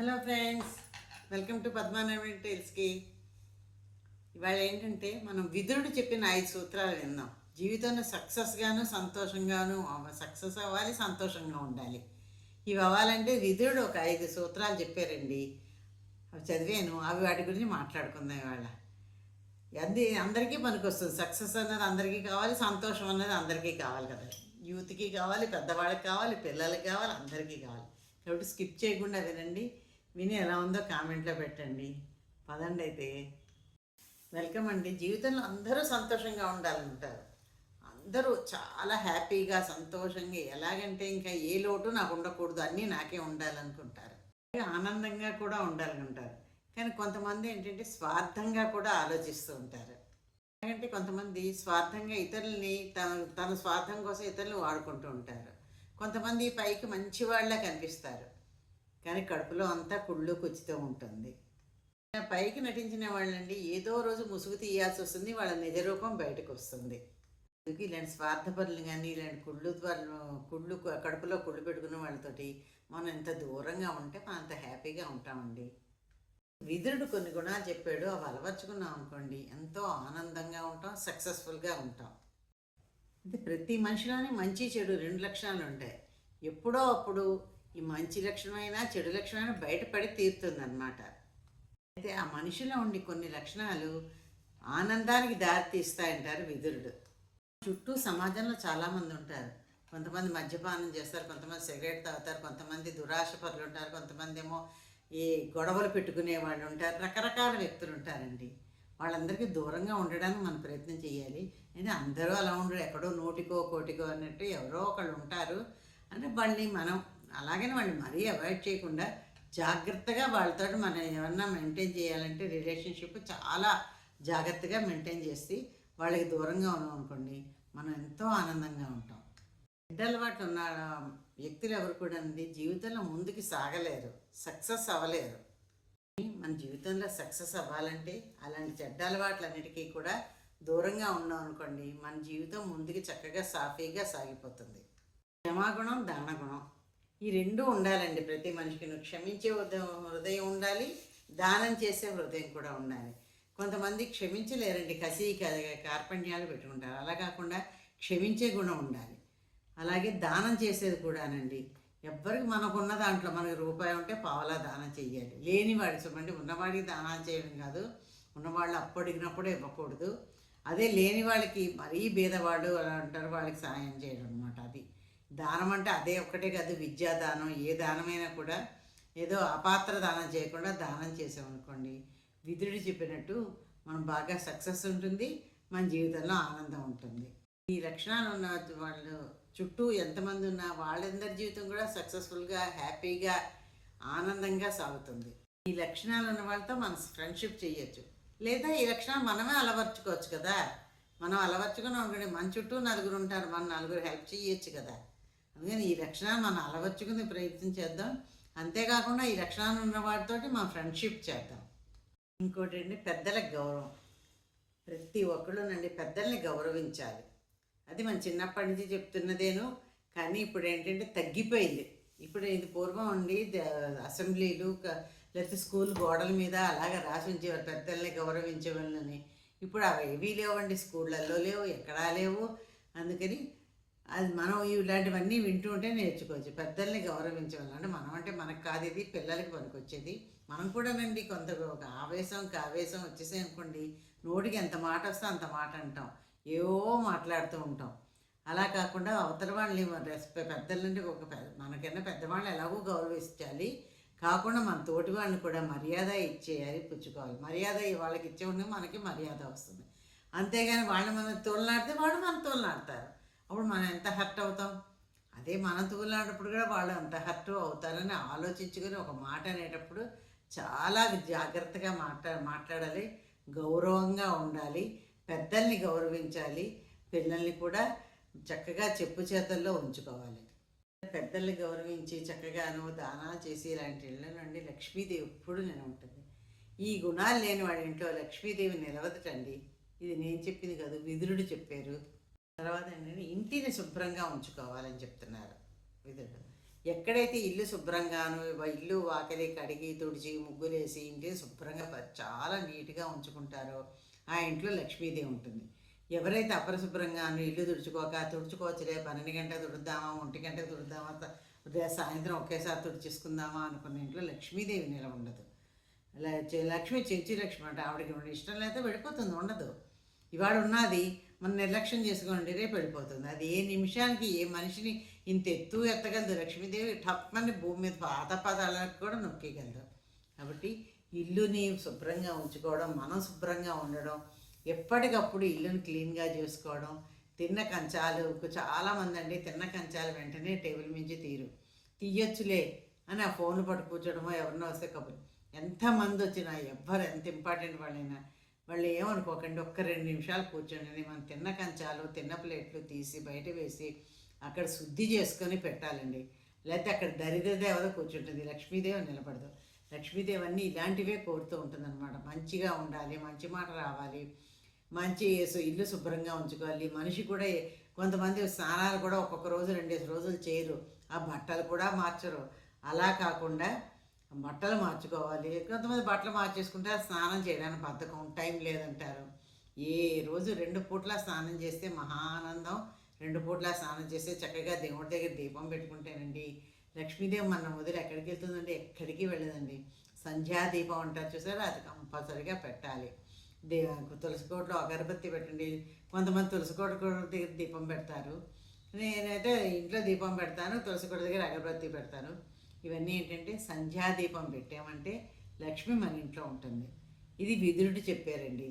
Hello friends welcome to Padmanavi టైల్స్కి. ఇవాళ ఏంటంటే మనం విదురుడు చెప్పిన ఐదు సూత్రాలు విందాం. జీవితంలో సక్సెస్గాను సంతోషంగాను సక్సెస్ అవ్వాలి సంతోషంగా ఉండాలి. ఇవి అవ్వాలంటే విదురుడు ఒక ఐదు సూత్రాలు చెప్పారండి. అవి చదివాను అవి వాటి గురించి మాట్లాడుకుందాం ఇవాళ. అది అందరికీ పనికొస్తుంది. సక్సెస్ అన్నది అందరికీ కావాలి సంతోషం అన్నది అందరికీ కావాలి కదా. యూత్కి కావాలి పెద్దవాళ్ళకి కావాలి పిల్లలకి కావాలి అందరికీ కావాలి. కాబట్టి స్కిప్ చేయకుండా వినండి. విని ఎలా ఉందో కామెంట్లో పెట్టండి. పదండి అయితే. వెల్కమ్ అండి. జీవితంలో అందరూ సంతోషంగా ఉండాలంటారు. అందరూ చాలా హ్యాపీగా సంతోషంగా ఎలాగంటే ఇంకా ఏ లోటు నాకు ఉండకూడదు అన్నీ నాకే ఉండాలనుకుంటారు. ఆనందంగా కూడా ఉండాలనుకుంటారు. కానీ కొంతమంది ఏంటంటే స్వార్థంగా కూడా ఆలోచిస్తూ ఉంటారు. ఎందుకంటే కొంతమంది స్వార్థంగా ఇతరుల్ని తన తన స్వార్థం కోసం ఇతరులు వాడుకుంటూ ఉంటారు. కొంతమంది పైకి మంచి వాళ్ళ కనిపిస్తారు. కానీ కడుపులో అంతా కుళ్ళు కుచ్చితో ఉంటుంది. పైకి నటించిన వాళ్ళండి ఏదో రోజు ముసుగు తీయాల్సి వస్తుంది వాళ్ళ నిజ రూపం బయటకు వస్తుంది. అందుకే ఇలాంటి స్వార్థపరులు కానీ ఇలాంటి కుళ్ళు వాళ్ళు కుళ్ళు కడుపులో కుళ్ళు పెట్టుకున్న వాళ్ళతోటి మనం ఎంత దూరంగా ఉంటే మనం అంత హ్యాపీగా ఉంటామండి. విదురుడు కొన్ని గుణాలు చెప్పాడు అవి అలవర్చుకున్నాం అనుకోండి ఎంతో ఆనందంగా ఉంటాం సక్సెస్ఫుల్గా ఉంటాం. ప్రతి మనిషిలోని మంచి చెడు రెండు లక్షణాలు ఉంటాయి. ఎప్పుడో అప్పుడు ఈ మంచి లక్షణమైనా చెడు లక్షణమైనా బయటపడి తీరుతుందన్నమాట. అయితే ఆ మనిషిలో ఉండి కొన్ని లక్షణాలు ఆనందానికి దారితీస్తాయంటారు విదురుడు. చుట్టూ సమాజంలో చాలామంది ఉంటారు. కొంతమంది మద్యపానం చేస్తారు కొంతమంది సిగరెట్ తాగుతారు కొంతమంది దురాశ పరులు ఉంటారు కొంతమంది ఏమో ఈ గొడవలు పెట్టుకునే వాళ్ళు ఉంటారు. రకరకాల వ్యక్తులు ఉంటారండి. వాళ్ళందరికీ దూరంగా ఉండడానికి మనం ప్రయత్నం చేయాలి. అయితే అందరూ అలా ఉండరు. ఎక్కడో నోటికో కోటికో అన్నట్టు ఎవరో ఒకళ్ళు ఉంటారు. అంటే మళ్ళీ మనం అలాగని వాళ్ళు మరీ అవాయిడ్ చేయకుండా జాగ్రత్తగా వాళ్ళతో మనం ఏమన్నా మెయింటైన్ చేయాలంటే రిలేషన్షిప్ చాలా జాగ్రత్తగా మెయింటైన్ చేసి వాళ్ళకి దూరంగా ఉన్నాం అనుకోండి మనం ఎంతో ఆనందంగా ఉంటాం. చెడ్డ అలవాట్లు ఉన్న వ్యక్తులు ఎవరు కూడా అండి జీవితంలో ముందుకు సాగలేరు సక్సెస్ అవ్వలేరు. మన జీవితంలో సక్సెస్ అవ్వాలంటే అలాంటి చెడ్డ అలవాట్లన్నిటికీ కూడా దూరంగా ఉన్నాం అనుకోండి మన జీవితం ముందుకు చక్కగా సాఫీగా సాగిపోతుంది. క్షమాగుణం దానగుణం ఈ రెండు ఉండాలండి ప్రతి మనిషికి క్షమించే హృదయం హృదయం ఉండాలి దానం చేసే హృదయం కూడా ఉండాలి. కొంతమంది క్షమించలేరండి కసి కార్పణ్యాలు పెట్టుకుంటారు. అలా కాకుండా క్షమించే గుణం ఉండాలి. అలాగే దానం చేసేది కూడానండి. ఎవ్వరికి మనకున్న దాంట్లో మనకి రూపాయి ఉంటే పావలా దానం చేయాలి లేనివాడు చూడండి ఉన్నవాడికి దానం చేయడం కాదు. ఉన్నవాళ్ళు అప్పడిగినప్పుడు ఇవ్వకూడదు. అదే లేని వాళ్ళకి మరీ భేదవాడు అలా అంటారు వాళ్ళకి సహాయం చేయడం అనమాట అది. దానం అంటే అదే ఒక్కటే కాదు విద్యా దానం. ఏ దానమైనా కూడా ఏదో అపాత్ర దానం చేయకుండా దానం చేసామనుకోండి విధుడు చెప్పినట్టు మనం బాగా సక్సెస్ ఉంటుంది మన జీవితంలో ఆనందం ఉంటుంది. ఈ లక్షణాలు ఉన్న వాళ్ళు చుట్టూ ఎంతమంది ఉన్నా వాళ్ళందరి జీవితం కూడా సక్సెస్ఫుల్గా హ్యాపీగా ఆనందంగా సాగుతుంది. ఈ లక్షణాలు ఉన్న వాళ్ళతో మనం ఫ్రెండ్షిప్ చేయొచ్చు. లేదా ఈ లక్షణాలు మనమే అలవర్చుకోవచ్చు కదా. మనం అలవర్చుకుని ఉండండి మన చుట్టూ నలుగురు ఉంటారు మన నలుగురు హెల్ప్ చేయొచ్చు కదా. అందుకని ఈ లక్షణాన్ని మనం అలవర్చుకునే ప్రయత్నం చేద్దాం. అంతేకాకుండా ఈ లక్షణాలు ఉన్న వాటితోటి మా ఫ్రెండ్షిప్ చేద్దాం. ఇంకోటి అండి పెద్దలకు గౌరవం. ప్రతి ఒక్కళ్ళునండి పెద్దల్ని గౌరవించాలి. అది మన చిన్నప్పటి నుంచి చెప్తున్నదేను. కానీ ఇప్పుడు ఏంటంటే తగ్గిపోయింది. ఇప్పుడు ఇది పూర్వం ఉండి అసెంబ్లీలు లేకపోతే స్కూల్ గోడల మీద అలాగ రాసి ఉంచేవారు పెద్దల్ని గౌరవించేవాళ్ళని. ఇప్పుడు అవి ఏవీ లేవండి స్కూళ్ళల్లో లేవు ఎక్కడా లేవు. అందుకని అది మనం ఇలాంటివన్నీ వింటూ ఉంటే నేర్చుకోవచ్చు. పెద్దల్ని గౌరవించవాలి అంటే మనం అంటే మనకు కాదు ఇది పిల్లలకి పనికొచ్చేది. మనం కూడానండి కొంత ఒక ఆవేశం కావేశం వచ్చేసాయి అనుకోండి నోటికి ఎంత మాట వస్తే అంత మాట అంటాం. ఏవో మాట్లాడుతూ ఉంటాం. అలా కాకుండా అవతల వాళ్ళని రెస్పె పెద్దలంటే ఒక మనకన్నా పెద్దవాళ్ళని ఎలాగో గౌరవించాలి. కాకుండా మన తోటి వాళ్ళని కూడా మర్యాద ఇచ్చేయాలి పుచ్చుకోవాలి. మర్యాద వాళ్ళకి ఇచ్చే మనకి మర్యాద వస్తుంది. అంతేగాని వాళ్ళు మనం తోలనాడితే వాళ్ళు మన తోలనాడతారు. అప్పుడు మనం ఎంత హర్ట్ అవుతాం? అదే మనం తూలినప్పుడు కూడా వాళ్ళు అంత హర్ట్ అవుతారని ఆలోచించుకొని ఒక మాట అనేటప్పుడు చాలా జాగ్రత్తగా మాట్లా మాట్లాడాలి గౌరవంగా ఉండాలి పెద్దల్ని గౌరవించాలి పిల్లల్ని కూడా చక్కగా చెప్పు చేతల్లో ఉంచుకోవాలి. పెద్దల్ని గౌరవించి చక్కగాను దానాలు చేసి ఇలాంటి ఇళ్ళ నుండి లక్ష్మీదేవి ఎప్పుడు నేను ఉంటుంది ఈ గుణాలు లేని వాడి ఇంట్లో లక్ష్మీదేవి నిలవదటండి ఇది నేను చెప్పింది కాదు విదురుడు చెప్పారు. తర్వాత ఏంటంటే ఇంటిని శుభ్రంగా ఉంచుకోవాలని చెప్తున్నారు. విధుడు. ఎక్కడైతే ఇల్లు శుభ్రంగాను ఇల్లు వాకిలి కడిగి తుడిచి ముగ్గులేసి ఇంటిని శుభ్రంగా చాలా నీట్గా ఉంచుకుంటారో ఆ ఇంట్లో లక్ష్మీదేవి ఉంటుంది. ఎవరైతే అపరిశుభ్రంగాను ఇల్లు తుడుచుకోక తుడుచుకోవచ్చులే పన్నెండు గంట తుడుద్దామా ఒంటి గంట తుడుద్దామా ఉదయం సాయంత్రం ఒకేసారి తుడిచేసుకుందామా అనుకున్న ఇంట్లో లక్ష్మీదేవి నిల ఉండదు. లక్ష్మి చెంచి లక్ష్మి అంటే ఆవిడకి ఇష్టం లేకపోతే వెళ్ళిపోతుంది ఉండదు. ఇవాడు ఉన్నది మనం నిర్లక్ష్యం చేసుకోండి రేపు వెళ్ళిపోతుంది. అది ఏ నిమిషానికి ఏ మనిషిని ఇంత ఎత్తు ఎత్తగలదు. లక్ష్మీదేవి టప్పని భూమి మీద పాతపాదాలకు కూడా నొక్కేయగలదు. కాబట్టి ఇల్లుని శుభ్రంగా ఉంచుకోవడం మనం శుభ్రంగా ఉండడం ఎప్పటికప్పుడు ఇల్లుని క్లీన్గా చేసుకోవడం తిన్న కంచాలు చాలామంది అండి తిన్న కంచాలు వెంటనే టేబుల్ మించి తీరు తీయొచ్చులే అని ఆ ఫోన్లు పట్టు కూర్చోడమో ఎవరినో వస్తే కబురు. ఎంతమంది వచ్చినా ఎవ్వరు ఎంత ఇంపార్టెంట్ వాళ్ళైనా వాళ్ళు ఏమనుకోకండి ఒక్క రెండు నిమిషాలు కూర్చోండి మనం తిన్న కంచాలు తిన్న ప్లేట్లు తీసి బయట వేసి అక్కడ శుద్ధి చేసుకొని పెట్టాలండి. లేకపోతే అక్కడ దరిద్రదేవత కూర్చుంటుంది లక్ష్మీదేవి నిలబడదు. లక్ష్మీదేవి అన్నీ ఇలాంటివే కోరుతూ ఉంటుందన్నమాట. మంచిగా ఉండాలి మంచి మాట రావాలి మంచి ఇల్లు శుభ్రంగా ఉంచుకోవాలి. మనిషి కూడా కొంతమంది స్నానాలు కూడా ఒక్కొక్క రోజు రెండేసి రోజులు చేయరు. ఆ బట్టలు కూడా మార్చరు. అలా కాకుండా బట్టలు మార్చుకోవాలి. కొంతమంది బట్టలు మార్చేసుకుంటే స్నానం చేయడానికి బద్ధకం టైం లేదంటారు. ఏ రోజు రెండు పూట్ల స్నానం చేస్తే మహానందం రెండు పూట్ల స్నానం చేస్తే చక్కగా దేవుడి దగ్గర దీపం పెట్టుకుంటేనండి. లక్ష్మీదేవి మన వదిలి ఎక్కడికి వెళ్తుందండి? ఎక్కడికి వెళ్ళదండి. సంధ్యా దీపం అంటారు చూసారా? అది కంపల్సరిగా పెట్టాలి. దే తులసికోటలో అగరబత్తి పెట్టండి. కొంతమంది తులసికోట కూడా దగ్గర దీపం పెడతారు. నేనైతే ఇంట్లో దీపం పెడతాను తులసికోట దగ్గర అగరబత్తి పెడతాను. ఇవన్నీ ఏంటంటే సంధ్యాదీపం పెట్టామంటే లక్ష్మి మన ఇంట్లో ఉంటుంది. ఇది విదురుడు చెప్పారండి.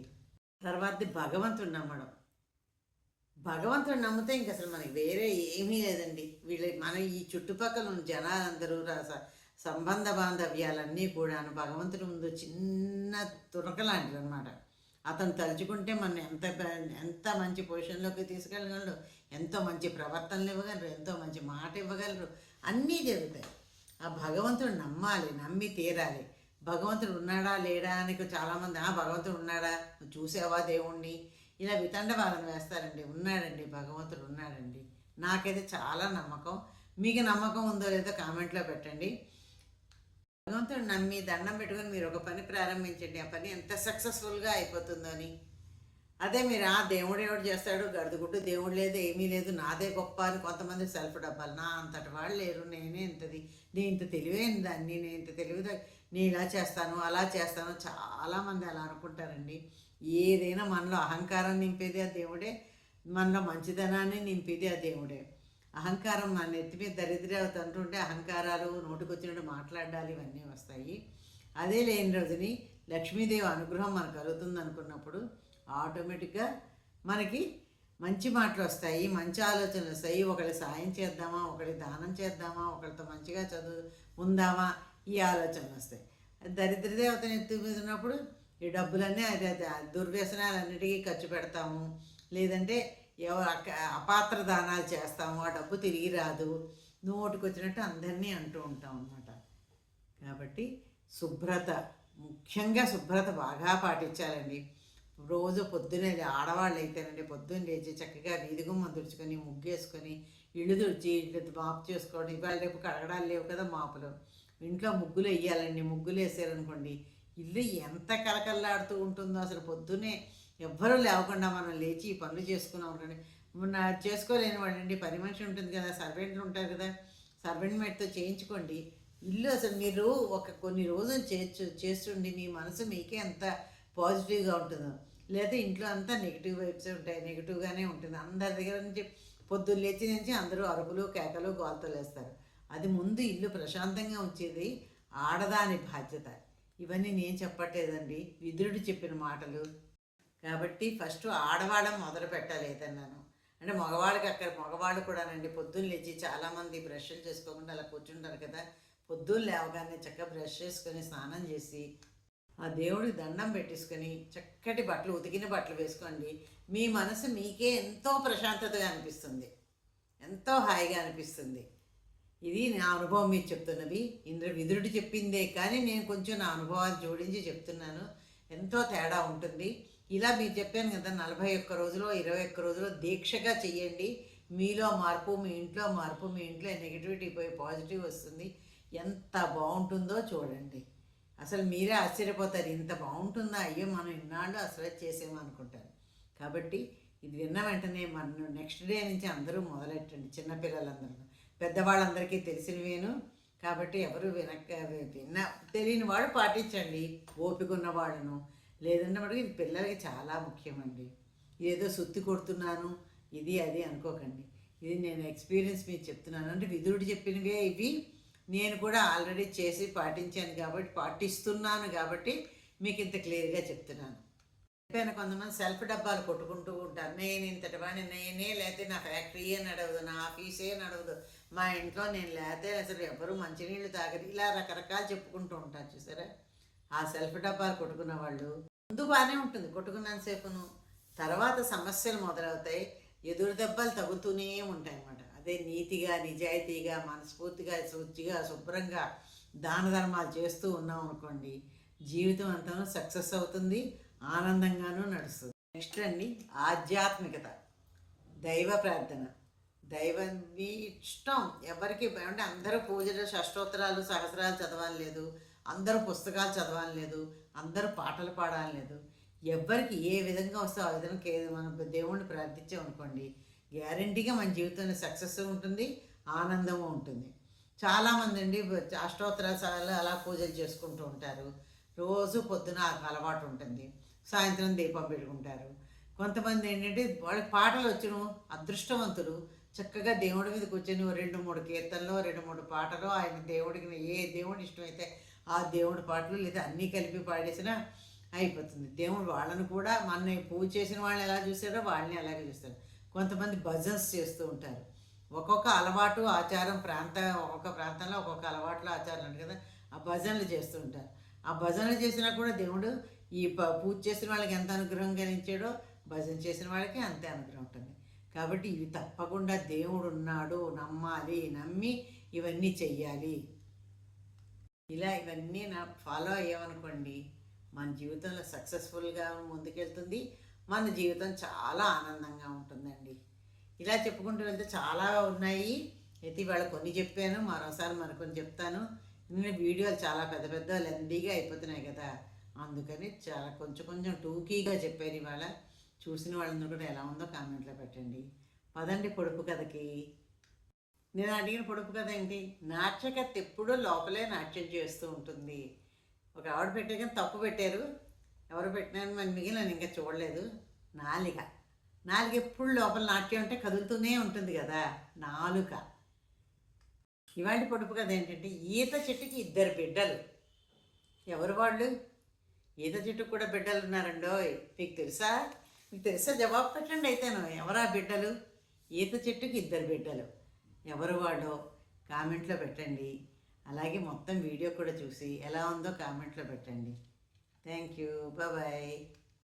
తర్వాత భగవంతుడు నమ్మడం. భగవంతుడు నమ్మితే ఇంక అసలు మనకి వేరే ఏమీ లేదండి. వీళ్ళ మన ఈ చుట్టుపక్కల ఉన్న జనాలందరూ రాస సంబంధ బాంధవ్యాలన్నీ కూడాను భగవంతుడి ముందు చిన్న తునక లాంటివి అనమాట అతను తలుచుకుంటే మనం ఎంత ఎంత మంచి పొజిషన్లోకి తీసుకెళ్ళగలరు ఎంతో మంచి ప్రవర్తనలు ఇవ్వగలరు ఎంతో మంచి మాట ఇవ్వగలరు అన్నీ జరుగుతాయి. ఆ భగవంతుడు నమ్మాలి నమ్మి తీరాలి. భగవంతుడు ఉన్నాడా లేడా అని చాలామంది ఆ భగవంతుడు ఉన్నాడా చూసావా దేవుణ్ణి? ఇలా వితండవాదం వేస్తారండి. ఉన్నాడండి భగవంతుడు ఉన్నాడండి. నాకైతే చాలా నమ్మకం. మీకు నమ్మకం ఉందో లేదో కామెంట్లో పెట్టండి. భగవంతుడు నమ్మి దండం పెట్టుకొని మీరు ఒక పని ప్రారంభించండి. ఆ పని ఎంత సక్సెస్ఫుల్గా అయిపోతుందో అని. అదే మీరు ఆ దేవుడు ఎవడు చేస్తాడు గడుదుగుడ్డు దేవుడు లేదు ఏమీ లేదు నాదే గొప్ప అని కొంతమంది సెల్ఫ్ డబ్బాలు. నా అంతటి వాళ్ళు లేరు నేనే ఇంతది నేను ఇంత తెలివైన దాన్ని నేను ఇంత తెలివి నేను ఇలా చేస్తాను అలా చేస్తాను చాలామంది అలా అనుకుంటారండి. ఏదైనా మనలో అహంకారం నింపేది ఆ దేవుడే మనలో మంచిదనాన్ని నింపేది ఆ దేవుడే. అహంకారం మన నెత్తి మీద దరిద్రవత అంటుంటే అహంకారాలు నోటికొచ్చినట్టు మాట్లాడాలి ఇవన్నీ వస్తాయి. అదే లేని రోజుని లక్ష్మీదేవి అనుగ్రహం మనకు కలుగుతుంది అనుకున్నప్పుడు ఆటోమేటిక్గా మనకి మంచి మాటలు వస్తాయి మంచి ఆలోచనలు వస్తాయి. ఒకరి సాయం చేద్దామా ఒకరి దానం చేద్దామా ఒకరితో మంచిగా చదువు ఉందామా ఈ ఆలోచనలు వస్తాయి. దరిద్రదేవతను ఎత్తు మీద ఉన్నప్పుడు ఈ డబ్బులన్నీ అది అది దుర్వ్యసనాలన్నిటికీ ఖర్చు పెడతాము. లేదంటే ఎవరు అక- అపాత్ర దానాలు చేస్తాము ఆ డబ్బు తిరిగి రాదు. నోటికి వచ్చినట్టు అందరినీ అంటూ ఉంటాం అన్నమాట. కాబట్టి శుభ్రత ముఖ్యంగా శుభ్రత బాగా పాటించాలండి. రోజు పొద్దునే ఆడవాళ్ళు అయితేనండి పొద్దున్న లేచి చక్కగా వీధి తుడుచుకొని ముగ్గేసుకొని ఇల్లు తుడిచి ఇల్లు మాపు చేసుకోవడం ఇవాళ రేపు కడగడాలు లేవు కదా మాపులు. ఇంట్లో ముగ్గులు వేయాలండి ముగ్గులు వేసారనుకోండి ఇల్లు ఎంత కలకల్లాడుతూ ఉంటుందో అసలు పొద్దునే ఎవ్వరూ లేవకుండా మనం లేచి ఈ పనులు చేసుకున్నాం అనుకోండి నా చేసుకోలేని వాడండి పని మనిషి ఉంటుంది కదా సర్వెంట్లు ఉంటారు కదా సర్వెంట్ మేట్తో చేయించుకోండి. ఇల్లు అసలు మీరు ఒక కొన్ని రోజులు చేర్చు చేస్తుండి మీ మనసు మీకే ఎంత పాజిటివ్గా ఉంటుందో. లేదా ఇంట్లో అంతా నెగిటివ్ వైబ్స్ ఉంటాయి. నెగిటివ్గానే ఉంటుంది. అందరి దగ్గర నుంచి పొద్దున్న లేచి నుంచి అందరూ అరుపులు కేకలు గోల్తలు వేస్తారు అది ముందు ఇల్లు ప్రశాంతంగా ఉంచేది ఆడదాని బాధ్యత. ఇవన్నీ నేను చెప్పట్లేదండి. విదురుడు చెప్పిన మాటలు. కాబట్టి ఫస్ట్ ఆడవాళ్ళం మొదలు పెట్టాలి ఏదన్నాను. అంటే మగవాళ్ళకి అక్కడ మగవాళ్ళు కూడానండి. పొద్దున్న లేచి చాలామంది బ్రష్లు చేసుకోకుండా అలా కూర్చుంటారు కదా. పొద్దున్న లేవగానే చక్కగా బ్రష్ చేసుకొని స్నానం చేసి ఆ దేవుడికి దండం పెట్టేసుకొని చక్కటి బట్టలు ఉతికిన బట్టలు వేసుకోండి. మీ మనసు మీకే ఎంతో ప్రశాంతతగా అనిపిస్తుంది. ఎంతో హాయిగా అనిపిస్తుంది. ఇది నా అనుభవం మీరు చెప్తున్నది. ఇంద్ర విదురుడు చెప్పిందే కానీ నేను కొంచెం నా అనుభవాలు జోడించి చెప్తున్నాను. ఎంతో తేడా ఉంటుంది. ఇలా మీరు చెప్పాను కదా నలభై ఒక్క రోజులో ఇరవై ఒక్క రోజులో దీక్షగా చెయ్యండి. మీలో మార్పు మీ ఇంట్లో మార్పు మీ ఇంట్లో నెగిటివిటీ పోయి పాజిటివ్ వస్తుంది. ఎంత బాగుంటుందో చూడండి. అసలు మీరే ఆశ్చర్యపోతారు. ఇంత బాగుంటుందా? అయ్యో మనం ఇన్నాళ్ళు అసలు చేసేమనుకుంటారు కాబట్టి ఇది విన్న వెంటనే మన నెక్స్ట్ డే నుంచి అందరూ మొదలెట్టండి. చిన్నపిల్లలందరూ పెద్దవాళ్ళందరికీ తెలిసినవేను. కాబట్టి ఎవరు వినక విన్న తెలియని వాడు పాటించండి. ఓపిక ఉన్నవాడును లేదంటే మటుకు ఇది పిల్లలకి చాలా ముఖ్యమండి. ఏదో సుత్తి కొడుతున్నాను ఇది అది అనుకోకండి. ఇది నేను ఎక్స్పీరియన్స్ మీకు చెప్తున్నాను. అంటే విధుడు చెప్పినవే ఇవి. నేను కూడా ఆల్రెడీ చేసి పాటించాను కాబట్టి పాటిస్తున్నాను కాబట్టి మీకు ఇంత క్లియర్గా చెప్తున్నాను. చెప్పాను కొంతమంది సెల్ఫ్ డబ్బాలు కొట్టుకుంటూ ఉంటారు. నేను ఇంతటి వాడిని నేనే లేకపోతే నా ఫ్యాక్టరీయే నడవదు నా ఆఫీసే నడవదు. మా ఇంట్లో నేను లేకపోతే అసలు ఎవరు మంచినీళ్ళు తాగరు. ఇలా రకరకాలు చెప్పుకుంటూ ఉంటారు చూసారా? ఆ సెల్ఫ్ డబ్బాలు కొట్టుకున్న వాళ్ళు ముందు బాగానే ఉంటుంది. కొట్టుకున్నంతసేపును తర్వాత సమస్యలు మొదలవుతాయి. ఎదురు దెబ్బలు తగ్గుతూనే ఉంటాయి అన్నమాట. అంతే నీతిగా నిజాయితీగా మనస్ఫూర్తిగా శుచిగా శుభ్రంగా దాన ధర్మాలు చేస్తూ ఉన్నాం అనుకోండి జీవితం అంతా సక్సెస్ అవుతుంది ఆనందంగానూ నడుస్తుంది. నెక్స్ట్ అండి ఆధ్యాత్మికత దైవ ప్రార్థన. దైవం మీ ఇష్టం. ఎవరికి అంటే అందరూ పూజలు షష్టోత్తరాలు సహస్రాలు చదవాలి లేదు అందరూ పుస్తకాలు చదవాలి లేదు అందరూ పాటలు పాడాలి లేదు. ఎవరికి ఏ విధంగా వస్తే ఆ విధంగా మనం దేవుణ్ణి ప్రార్థించామనుకోండి గ్యారంటీగా మన జీవితంలో సక్సెస్ ఉంటుంది ఆనందము ఉంటుంది. చాలామంది అండి అష్టోత్తరాలు అలా పూజలు చేసుకుంటూ ఉంటారు. రోజు పొద్దున అలవాటు ఉంటుంది. సాయంత్రం దీపం పెట్టుకుంటారు. కొంతమంది ఏంటంటే వాళ్ళకి పాటలు వచ్చిన అదృష్టవంతులు. చక్కగా దేవుడి మీద కూర్చొని రెండు మూడు కీర్తనలు రెండు మూడు పాటలు ఆయన దేవుడికి ఏ దేవుడి ఇష్టమైతే ఆ దేవుడి పాటలు లేదా అన్నీ కలిపి పాడేసినా అయిపోతుంది. దేవుడు వాళ్ళని కూడా మన పూజ చేసిన వాళ్ళని ఎలా చూస్తారో వాళ్ళని అలాగే చూస్తారు కొంతమంది భజన్స్ చేస్తూ ఉంటారు. ఒక్కొక్క అలవాటు ఆచారం ప్రాంత ఒక్కొక్క ప్రాంతంలో ఒక్కొక్క అలవాట్లు ఆచారాలు ఉంటాయి కదా ఆ భజనలు చేస్తూ ఉంటారు. ఆ భజనలు చేసినా కూడా దేవుడు ఈ ప- పూజ చేసిన వాళ్ళకి ఎంత అనుగ్రహం కలిగించాడో భజన చేసిన వాళ్ళకి అంతే అనుగ్రహం ఉంటుంది. కాబట్టి ఇవి తప్పకుండా దేవుడు ఉన్నాడు నమ్మాలి నమ్మి ఇవన్నీ చెయ్యాలి. ఇలా ఇవన్నీ నా ఫాలో అయ్యామనుకోండి మన జీవితంలో సక్సెస్ఫుల్గా ముందుకెళ్తుంది. మన జీవితం చాలా ఆనందంగా ఉంటుందండి. ఇలా చెప్పుకుంటూ వెళ్తే చాలా ఉన్నాయి. అయితే ఇవాళ కొన్ని చెప్పాను మరోసారి మరికొన్ని చెప్తాను. నేను వీడియోలు చాలా పెద్ద పెద్ద లెందీగా అయిపోతున్నాయి కదా. అందుకని చాలా కొంచెం కొంచెం టూకీగా చెప్పాను ఇవాళ. చూసిన వాళ్ళందరూ కూడా ఎలా ఉందో కామెంట్లో పెట్టండి. పదండి పొడుపు కథకి. నేను అడిగిన పొడుపు కథ ఏంటి? నాట్యకత్తి ఎప్పుడూ లోపలే నాట్యం చేస్తూ ఉంటుంది. ఒక ఆవిడ పెట్టే కానీ తప్పు పెట్టారు. ఎవరు పెట్టినాను మరి మిగిలిన ఇంకా చూడలేదు. నాలిక. నాలుక ఎప్పుడు లోపల నాట్యం అంటే కదులుతూనే ఉంటుంది కదా. నాలుక. ఇవాళ పొడుపు కథ ఏంటంటే ఈత చెట్టుకి ఇద్దరు బిడ్డలు. ఎవరు వాళ్ళు? ఈత చెట్టుకు కూడా బిడ్డలు ఉన్నారండో? మీకు తెలుసా? మీకు తెలుసా? జవాబు పెట్టండి అయితేను. ఎవరా బిడ్డలు? ఈత చెట్టుకి ఇద్దరు బిడ్డలు. ఎవరు వాడో కామెంట్లో పెట్టండి. అలాగే మొత్తం వీడియో కూడా చూసి ఎలా ఉందో కామెంట్లో పెట్టండి. Thank you. Bye bye.